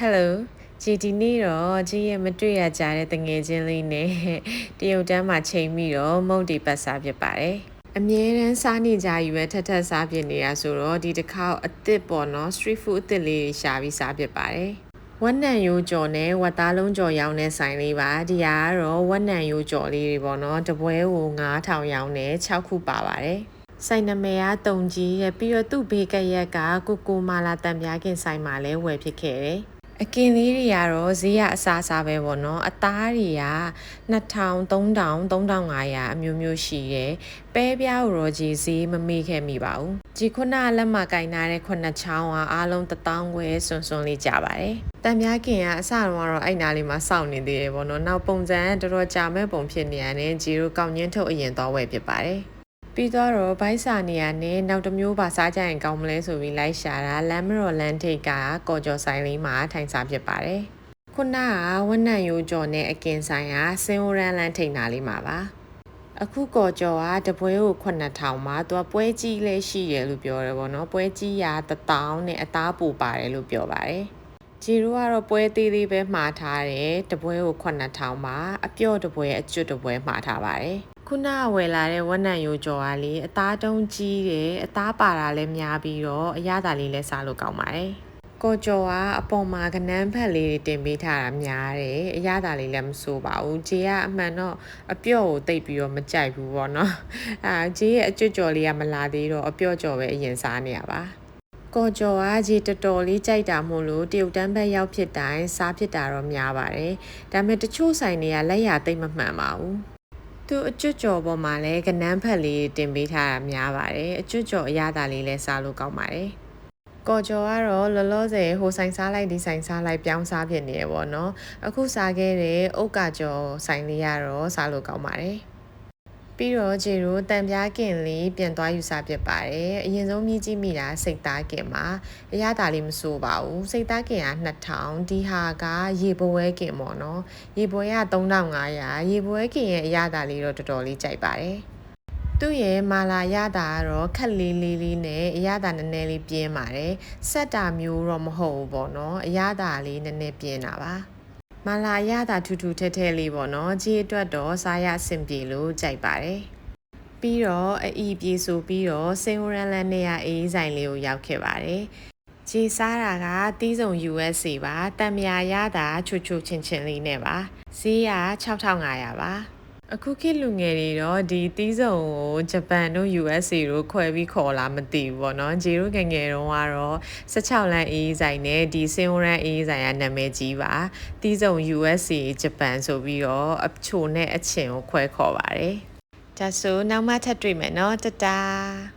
Hello ဂျီဒီနေ့တော့ဂျီရဲ့မတွေ့ရကြတဲ့တငယ်ချင်းလေးနဲ့တရုတ်တန်းမှာချိန်ပြီးတော့မုတ်တီပတ်စားဖြစ်ပါတယ်အမြဲတမ်းစားနေကြယူပဲထက်ထက်စားဖြစ်နေတာဆိုတော့ဒီတစ်ခါအစ်စ်ပေါ့နော် street food အစ်စ်လေးတွေရှာပြီးစားဖြစ်ပါတယ်ဝက်နံရိုးကြော်နဲ့ဝက်သားလုံးကြော်ရောင်းတဲ့ဆိုင်လေးပါဒီဟာကတော့ဝက်နံရိုးကြော်လေးတွေပေါ့နော်တပွဲကို9000ရောင်းနဲ့6ခုပါပါတယ်ဆိုင်နမယ်ကတုံကြီးရဲ့ပြီးတော့သူ့ဘေးကရက်ကကိုကိုမာလာတံပြားခင်ဆိုင်မှာလဲဝယ်ဖြစ်ခဲ့တယ် အကင်လေးတွေကတော့ဈေးကအစားစားပဲပေါ့နော်အသားတွေက2000 3000 3500အမျိုးမျိုးရှိတယ်ပဲပြားရောကြီးဈေးမမေ့ခဲ့မိပါဘူးဒီခုနလက်မကင်နာတဲ့ခုနှစ်ချောင်းကအားလုံး1000ခွဲစွန်စွန်လေးကြပါတယ်တံပြားခင်ကအစတော့ကတော့အဲ့နာလေးမှာစောင့်နေသေးတယ်ပေါ့နော်နောက်ပုံစံကတော်တော်ကြာမဲ့ပုံဖြစ်နေရတယ်ဂျီရိုကောင်းညင်းထုတ်အရင်သွားဝယ်ဖြစ်ပါတယ် ပြီးတော့ဘိုက်စာနေရနဲ့နောက်တစ်မျိုးပါစားကြရင်ကောင်းမလဲဆိုပြီးလိုက်ရှာတာလမ်းမတော်လမ်းထိပ်ကကော်ကျော်ဆိုင်လေးမှာထိုင်စားဖြစ်ပါတယ်ခုနကဝက်နံရိုးကျော်နဲ့အကင်ဆိုင်ကစင်အိုရန်လမ်းထိပ်နာလေးမှာပါအခုကော်ကျော်ကတပွဲကို9000မှာသူကပွဲကြီးလဲရှိရလို့ပြောတယ်ဗောနော်ပွဲကြီးရာ1000နဲ့အသားပူပါတယ်လို့ပြောပါတယ်ဂျီရိုကတော့ပွဲသေးသေးပဲမှားထားတယ်တပွဲကို9000မှာအပြော့တပွဲအကျွတ်တပွဲမှားထားပါတယ် ခုနကဝယ်လာတဲ့ဝက်နံရိုးကြော်ကလေအသားတုံးကြီးတယ်အသားပါတာလည်းများပြီးတော့အရသာလေးလည်းစားလို့ကောင်းပါတယ်ကိုကျော်ကအပေါ်မှာကနန်းဖက်လေးတွေတင်ပေးထားတာများတယ်အရသာလေးလည်းမဆိုးပါဘူးဂျေကအမှန်တော့အပြော့ကိုတိတ်ပြီးတော့မကြိုက်ဘူးပေါ့နော်အာဂျေရဲ့အကျွတ်ကြော်လေးကမလာသေးတော့အပြော့ကြော်ပဲအရင်စားနေရပါကော်ကျော်ကဂျေတော်တော်လေးကြိုက်တာမို့လို့တရုတ်တန်းဘက်ရောက်ဖြစ်တိုင်းစားဖြစ်တာတော့များပါတယ်ဒါပေမဲ့တချို့ဆိုင်တွေကလက်ရသိမ့်မမှန်ပါဘူး သူအကျွတ်ကြော်ပေါ်မှာလည်းကနန်းဖက်လေးတင်ပေးထားတာများပါတယ်အကျွတ်ကြော်အရသာလေးလည်းစားလို့ကောင်းပါတယ်ကော်ကျော်ကတော့လောလောဆယ်ဟိုဆိုင်စားလိုက်ဒီဆိုင်စားလိုက်ပြောင်းစားဖြစ်နေရပေါ့နော်အခုစားခဲ့တဲ့ဥက္ကကျော်ဆိုင်လေးကတော့စားလို့ကောင်းပါတယ် ပြီးတော့ဂျေရိုတံပြားကင်လေးပြန်သွားယူစားဖြစ်ပါတယ်အရင်ဆုံးမြည်ကြည့်မိတာစိတ်သားကင်မှာအရသာလေးမစိုးပါဘူးစိတ်သားကင်က2000ဒီဟာကရေပွဲကင်ပေါ့နော်ရေပွဲက3500ရေပွဲကင်ရဲ့အရသာလေးတော့တော်တော်လေးကြိုက်ပါတယ်သူ့ရဲ့မာလာရတာကတော့ခက်လေးလေးလေးနဲ့အရသာနည်းနည်းလေးပြင်းပါတယ်ဆက်တာမျိုးတော့မဟုတ်ဘူးပေါ့နော်အရသာလေးနည်းနည်းပြင်းတာပါ မာလာရတာထူးထူးထဲထဲလေးပေါ့နော်ကြီးအတွက်တော့စားရအဆင်ပြေလို့ကြိုက်ပါတယ်ပြီးတော့အီပြေဆိုပြီးတော့စင်ဝရန်လန်နေရအေးဆိုင်လေးကိုရောက်ခဲ့ပါတယ်ဂျီစားတာကတီးစုံ USC ပါတံမြာရတာချွတ်ချွတ်ချင်းချင်းလေးနဲ့ပါဈေးက6500ပါ အခုခေတ်လူငယ်တွေတော့ဒီတီးစုံကိုဂျပန်တို့ USA တို့ခွဲပြီးခေါ်လာမသိဘူးပေါ့နော်ဂျီတို့ငယ်ငယ်တုန်းကတော့16လမ်းအေးဆိုင်နဲ့ဒီစင်ဝရန်အေးဆိုင်ကနာမည်ကြီးပါတီးစုံ USA ဂျပန်ဆိုပြီးတော့အချိုနဲ့အချင်ကိုခွဲခေါ်ပါတယ်ဒါဆိုနောက်မှထပ်တွေ့မယ်နော်တတား